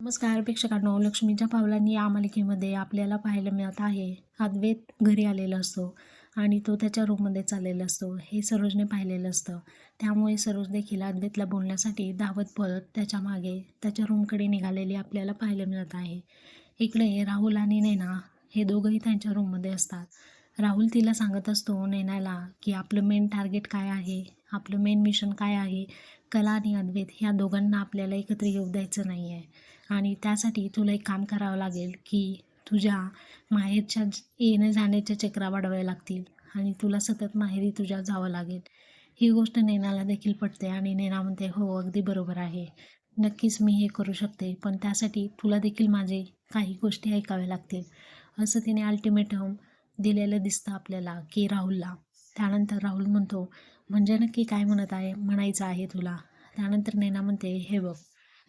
नमस्कार प्रेक्षकांनो. लक्ष्मीच्या पावलांनी या मालिकेमध्ये आपल्याला पाहायला मिळत आहे अद्वैत घरी आलेला असतो आणि तो त्याच्या रूममध्ये चाललेला असतो. हे सरोजने पाहिलेलं असतं. त्यामुळे सरोज देखील अद्वैतला बोलण्यासाठी धावत पळत त्याच्यामागे त्याच्या रूमकडे निघालेली आपल्याला पाहायला मिळत आहे. इकडे राहुल आणि नैना हे दोघंही त्यांच्या रूममध्ये असतात. राहुल तिला सांगत असतो नैनाला की आपलं मेन टार्गेट काय आहे? आपलं मेन मिशन काय आहे? कला आणि अद्वैत ह्या दोघांना आपल्याला एकत्र येऊ द्यायचं नाही आहे आणि त्यासाठी तुला एक काम करावं लागेल की तुझ्या माहेरच्या ज- येण्या जाण्याच्या चक्रा वाढवाव्या लागतील आणि तुला सतत माहेरी तुझ्या जावं लागेल. ही गोष्ट नैनाला देखील पटते आणि नैना म्हणते हो अगदी बरोबर आहे. नक्कीच मी हे करू शकते पण त्यासाठी तुला देखील माझे काही गोष्टी ऐकाव्या लागतील. असं तिने अल्टिमेटम दिलेलं दिसतं आपल्याला की राहुलला. त्यानंतर राहुल म्हणतो म्हणजे नक्की काय म्हणत आहे म्हणायचं आहे तुला? त्यानंतर नैना म्हणते हे बघ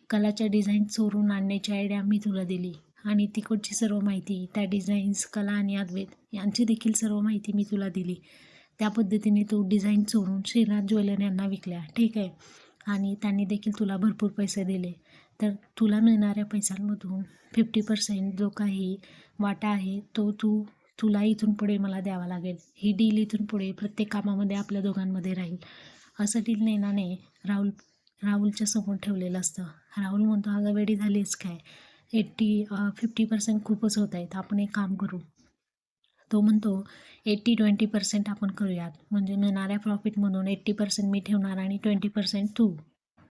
कलाच्या डिझाईन चोरून आणण्याची आयडिया मी तुला दिली आणि तिकडची सर्व माहिती त्या डिझाईन्स कला आणि अद्वैत यांची देखील सर्व माहिती मी तुला दिली. त्या पद्धतीने तू डिझाईन चोरून श्रीनाथ ज्वेलर यांना विकल्या ठीक आहे? आणि त्यांनी देखील तुला भरपूर पैसे दिले. तर तुला मिळणाऱ्या पैशांमधून फिफ्टी पर्सेंट जो काही वाटा आहे तो तू तुला इथून पुढे मला द्यावा लागेल. ही डील इथून पुढे प्रत्येक कामामध्ये आपल्या दोघांमध्ये राहील. असं डील नैनाने राहुल राहुलच्या समोर ठेवलेलं असतं. राहुल म्हणतो अगं वेडी झालीच काय? एट्टी फिफ्टी पर्सेंट खूपच होत आहेत. आपण एक काम करू. तो म्हणतो एट्टी ट्वेंटी पर्सेंट आपण करूयात. म्हणजे मिळणाऱ्या प्रॉफिटमधून एट्टी पर्सेंट मी ठेवणार आणि ट्वेंटी पर्सेंट तू.